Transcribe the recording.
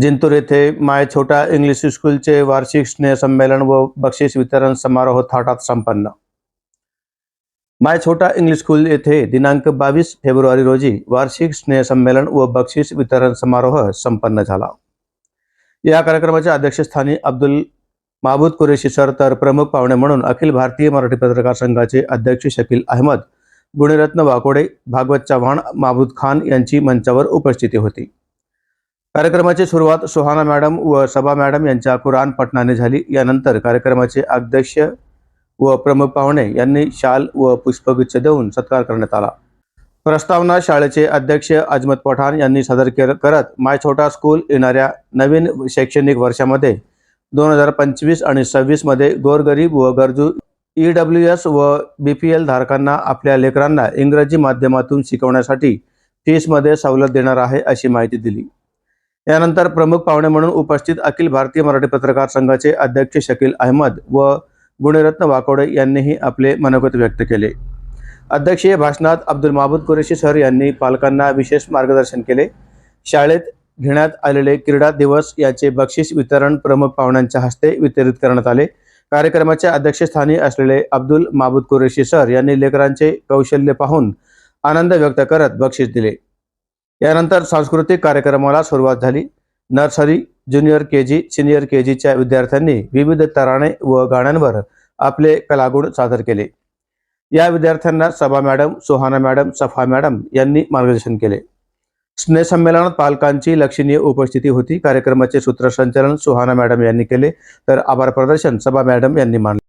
जिंतूर येथे माय छोटा इंग्लिश स्कूलचे वार्षिक स्नेहसंमेलन व बक्षीस वितरण समारोह थाटात संपन्न. माय छोटा इंग्लिश स्कूल येथे दिनांक बावीस फेब्रुवारी रोजी वार्षिक स्नेहसंमेलन व बक्षीस वितरण समारोह संपन्न झाला. या कार्यक्रमाच्या अध्यक्षस्थानी अब्दुल माहबूद कुरेशी सर तर प्रमुख पाहुणे म्हणून अखिल भारतीय मराठी पत्रकार संघाचे अध्यक्ष शकील अहमद गुणरत्न वाकोडे भागवत चव्हाण माहबूद खान यांची मंचावर उपस्थिती होती. कार्यक्रमाची सुरुवात सुहाना मॅडम व सभा मॅडम यांच्या कुराण पठणाने झाली. यानंतर कार्यक्रमाचे अध्यक्ष व प्रमुख पाहुणे यांनी शाल व पुष्पगुच्छ देऊन सत्कार करण्यात आला. प्रस्तावना शाळेचे अध्यक्ष अजमत पठाण यांनी सादर करत माय छोटा स्कूल येणाऱ्या नवीन शैक्षणिक वर्षामध्ये दोन हजार पंचवीस आणि सव्वीसमध्ये गोरगरीब व गरजू ई डब्ल्यू एस व बी पी एल धारकांना आपल्या लेकरांना इंग्रजी माध्यमातून शिकवण्यासाठी फीसमध्ये सवलत देणार आहे अशी माहिती दिली. यानंतर प्रमुख पाहुणे म्हणून उपस्थित अखिल भारतीय मराठी पत्रकार संघाचे अध्यक्ष शकील अहमद व गुणरत्न वाकोडे यांनीही आपले मनोगत व्यक्त केले. अध्यक्षीय भाषणात अब्दुल माहबूद कुरेशी सर यांनी पालकांना विशेष मार्गदर्शन केले. शाळेत घेण्यात आलेले क्रीडा दिवस याचे बक्षीस वितरण प्रमुख पाहुण्यांच्या हस्ते वितरित करण्यात आले. कार्यक्रमाच्या अध्यक्षस्थानी असलेले अब्दुल माहबूद कुरेशी सर यांनी लेकरांचे कौशल्य पाहून आनंद व्यक्त करत बक्षीस दिले. यानंतर सांस्कृतिक कार्यक्रमाला सुरुवात झाली. Nursery junior K G senior K जीच्या विद्यार्थ्यांनी विविध तराणे व गाण्यांवर आपले कलागुण सादर केले. या विद्यार्थ्यांना सभा madam Suhana madam Safa madam यांनी मार्गदर्शन केले. स्नेहसंमेलनात पालकांची लक्षणीय उपस्थिती होती. कार्यक्रमाचे सूत्रसंचालन सुहाना मॅडम यांनी केले. तर आभार प्रदर्शन सभा मॅडम यांनी मानले.